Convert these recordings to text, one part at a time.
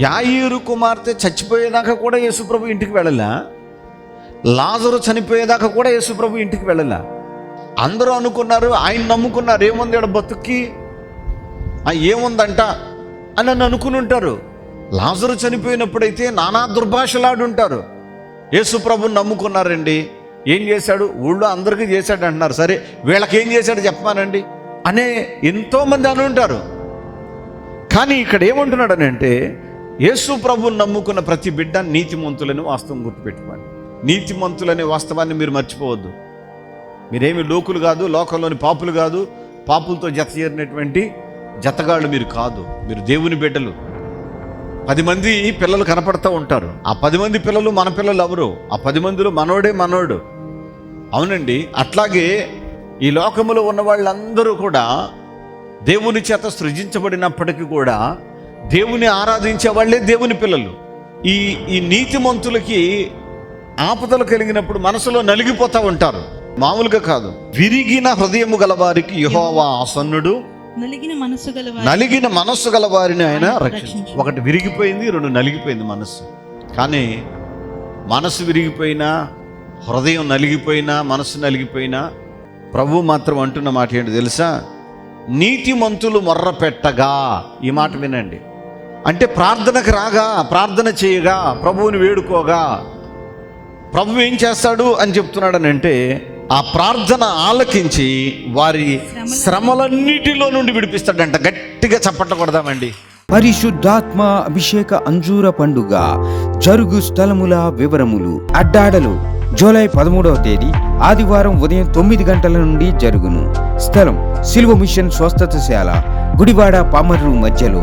యాయూరు కుమార్తె చచ్చిపోయేదాకా కూడా యేసుప్రభు ఇంటికి వెళ్ళలా? లాజరు చనిపోయేదాకా కూడా యేసుప్రభు ఇంటికి వెళ్ళలా? అందరూ అనుకున్నారు ఆయన నమ్ముకున్నారు ఏముంది ఆడ బతుక్కి? ఆ ఏముందంట? అని అని అనుకుని ఉంటారు. లాజరు చనిపోయినప్పుడైతే నానా దుర్భాషలాడు ఉంటారు నమ్ముకున్నారండి. ఏం చేశాడు? ఊళ్ళో అందరికీ చేశాడు అంటున్నారు. సరే వీళ్ళకి ఏం చేశాడు చెప్పమానండి. అనే ఎంతోమంది అని ఉంటారు కానీ ఇక్కడ ఏమంటున్నాడని అంటే యేసు ప్రభు నమ్ముకున్న ప్రతి బిడ్డ నీతిమంతులని వాస్తవం గుర్తుపెట్టుకోండి నీతిమంతులనే వాస్తవాన్ని మీరు మర్చిపోవద్దు. మీరేమి లోకులు కాదు లోకంలోని పాపులు కాదు పాపులతో జత చేరినటువంటి జతగాళ్ళు మీరు కాదు. మీరు దేవుని బిడ్డలు. పది మంది పిల్లలు కనపడుతూ ఉంటారు. ఆ పది మంది పిల్లలు మన పిల్లలు ఎవరు? ఆ పది మందిలో మనోడే మనోడు. అవునండి అట్లాగే ఈ లోకములో ఉన్న వాళ్ళందరూ కూడా దేవుని చేత సృజించబడినప్పటికీ కూడా దేవుని ఆరాధించే వాళ్ళే దేవుని పిల్లలు. ఈ ఈ నీతిమంతులకి ఆపదలు కలిగినప్పుడు మనసులో నలిగిపోతూ ఉంటారు. మామూలుగా కాదు. విరిగిన హృదయము గల వారికి యెహోవా ఆసన్నుడు. నలిగిన మనసు గల నలిగిన మనస్సు గల వారిని ఆయన రక్షించు. ఒకటి విరిగిపోయింది రెండు నలిగిపోయింది మనస్సు. కానీ మనసు విరిగిపోయినా హృదయం నలిగిపోయినా మనసు నలిగిపోయినా ప్రభు మాత్రం అంటున్న మాట ఏంటి తెలుసా? నీతిమంతులు మొర్ర పెట్టగా ఈ మాట వినండి. అంటే ప్రార్థనకు రాగా ప్రార్థన చేయగా ప్రభువుని వేడుకోగా ప్రభు ఏం చేస్తాడు అని చెప్తున్నాడని అంటే ఆ ప్రార్థన ఆలకించి వారి శ్రమలన్నిటిలో నుండి విడిపిస్తాడంట. గట్టిగా చప్పట్టకూడదామండి పరిశుద్ధాత్మ అభిషేక అంజూర పండుగ జరుగు స్థలముల వివరములు. అడ్డాడలు జూలై పదమూడవ తేదీ ఆదివారం ఉదయం తొమ్మిది గంటల నుండి జరుగును. స్థలం సిల్వ మిషన్ స్వస్థతశాల గుడివాడ పామర్రు మధ్యలో.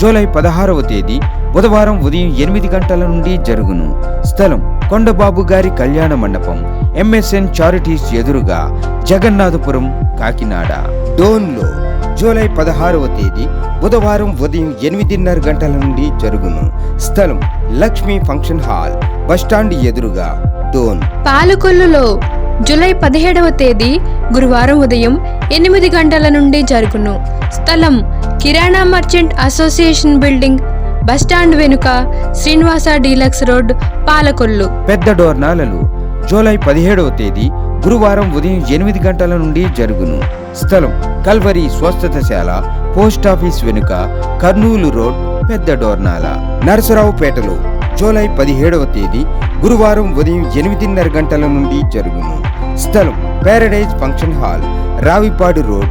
జూలై పదహారవ తేదీ బుధవారం ఉదయం ఎనిమిది గంటల నుండి జరుగును. స్థలం కొండబాబు గారి కళ్యాణ మండపం ఎంఎస్ఎన్ చారిటీస్ ఎదురుగా జగన్నాథపురం కాకినాడ. డోన్లో జూలై పదహారవ తేదీ బుధవారం ఉదయం ఎనిమిదిన్నర గంటల నుండి జరుగును. స్థలం లక్ష్మీ ఫంక్షన్ హాల్ బస్టాండ్ ఎదురుగా డోన్. పాలకొల్లులో జూలై పదిహేడవ తేదీ గురువారం ఉదయం ఎనిమిది గంటల నుండి జరుగును. స్థలం kirana merchant association building bus stand వెనుక శ్రీనివాస డీలక్స్ రోడ్ పాలకొల్లు. పెద్ద డోర్నాలలు. జూలై పదిహేడవ తేదీ గురువారం ఉదయం ఎనిమిది గంటల నుండి జరుగును. స్థలం కల్వరి స్వస్థతశాల పోస్టాఫీస్ వెనుక కర్నూలు రోడ్ పెద్ద డోర్నాల. నరసరావుపేటలో జూలై పదిహేడవ తేదీ గురువారం ఉదయం ఎనిమిదిన్నర గంటల నుండి జరుగును. స్థలం paradise function hall Ravipadu road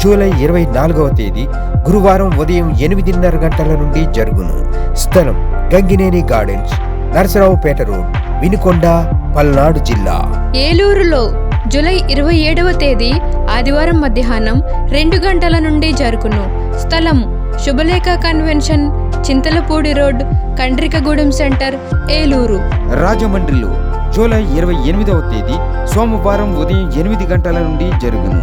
July ఇరవై నాలుగవ తేదీ గురువారం ఉదయం ఎనిమిదిన్నర గంటల నుండి జరుగును. స్థలం గంగినేని గార్డెన్స్ నరసరావుపేట రోడ్ వినుకొండ పల్నాడు జిల్లా. ఏలూరులో జూలై ఇరవై ఏడవ తేదీ ఆదివారం మధ్యాహ్నం రెండు గంటల నుండి జరుగును. స్థలం Subhalekha convention Chintalapudi road Kandrikagudem centre Eluru. రాజమండ్రిలో జూలై ఇరవై ఎనిమిదవ తేదీ సోమవారం ఉదయం ఎనిమిది గంటల నుండి జరుగును.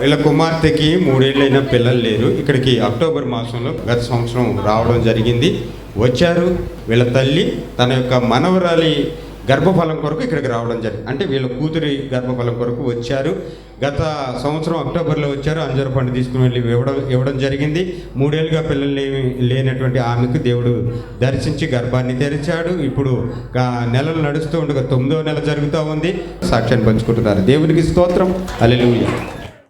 వీళ్ళ కుమార్తెకి మూడేళ్ళైన పిల్లలు లేరు. ఇక్కడికి అక్టోబర్ మాసంలో గత సంవత్సరం రావడం జరిగింది. వచ్చారు. వీళ్ళ తల్లి తన యొక్క మనవరాలి గర్భఫలం కొరకు ఇక్కడికి రావడం జరిగింది అంటే వీళ్ళ కూతురి గర్భఫలం కొరకు వచ్చారు. గత సంవత్సరం అక్టోబర్లో వచ్చారు. అంజర పండు తీసుకుని వెళ్ళి ఇవ్వడం ఇవ్వడం జరిగింది. మూడేళ్ళుగా పిల్లలు లేనటువంటి ఆమెకు దేవుడు దర్శించి గర్భాన్ని తెరిచాడు. ఇప్పుడు నెలలు నడుస్తూ ఉండగా తొమ్మిదో నెల జరుగుతూ ఉంది. సాక్ష్యాన్ని పంచుకుంటున్నారు. దేవునికి స్తోత్రం. అల్లెలు